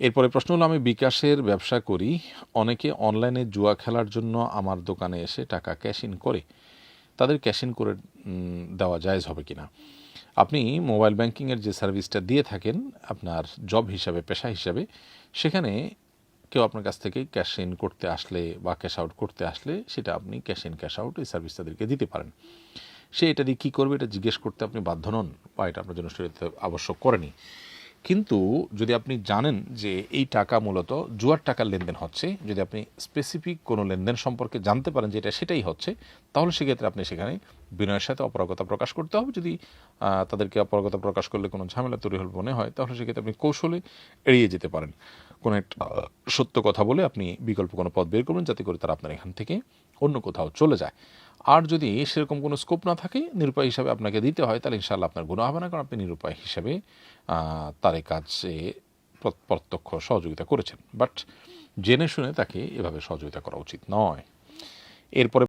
এরপরে প্রশ্ন হলো, আমি বিকাশের ব্যবসা করি, অনেকে অনলাইনে জুয়া খেলার জন্য আমার দোকানে এসে টাকা ক্যাশ ইন করে। তাদের ক্যাশ ইন করে দেওয়া জায়েজ হবে কি না আপনি মোবাইল ব্যাংকিংয়ের যে সার্ভিসটা দিয়ে থাকেন, আপনার জব হিসাবে, পেশা হিসাবে, সেখানে কেউ আপনার কাছ থেকে ক্যাশ ইন করতে আসলে বা ক্যাশ আউট করতে আসলে সেটা আপনি ক্যাশ ইন ক্যাশ আউট এই সার্ভিস তাদেরকে দিতে পারেন। সে এটা দিয়ে কী করবে, এটা জিজ্ঞেস করতে আপনি বাধ্য নন বা এটা আপনার জন্য সেটা আবশ্যক করেনি। কিন্তু যদি আপনি জানেন যে এই টাকা মূলত জুয়ার টাকার লেনদেন হচ্ছে, যদি আপনি স্পেসিফিক কোনো লেনদেন সম্পর্কে জানতে পারেন যে এটা সেটাই হচ্ছে, তাহলে সেক্ষেত্রে আপনি সেখানে বিনয়ের সাথে অপারগতা প্রকাশ করতে হবে। যদি তাদেরকে অপারগতা প্রকাশ করলে কোনো ঝামেলা তৈরি হল মনে হয়, তাহলে সেক্ষেত্রে আপনি কৌশলে এড়িয়ে যেতে পারেন। কোনো একটা সত্য কথা বলে আপনি বিকল্প কোনো পথ বের করবেন যাতে করে তারা আপনার এখান থেকে অন্য কোথাও চলে যায়। আর যদি সেরকম কোনো স্কোপ না থাকে, নিরুপায় হিসাবে আপনাকে দিতে হয়, তাহলে ইনশাআল্লাহ আপনার গুণ হবে না, কারণ আপনি নিরুপায় হিসাবে তার এই কাজে প্রত্যক্ষ সহযোগিতা করেছেন। বাট জেনে শুনে তাকে এভাবে সহযোগিতা করা উচিত নয়। এরপরে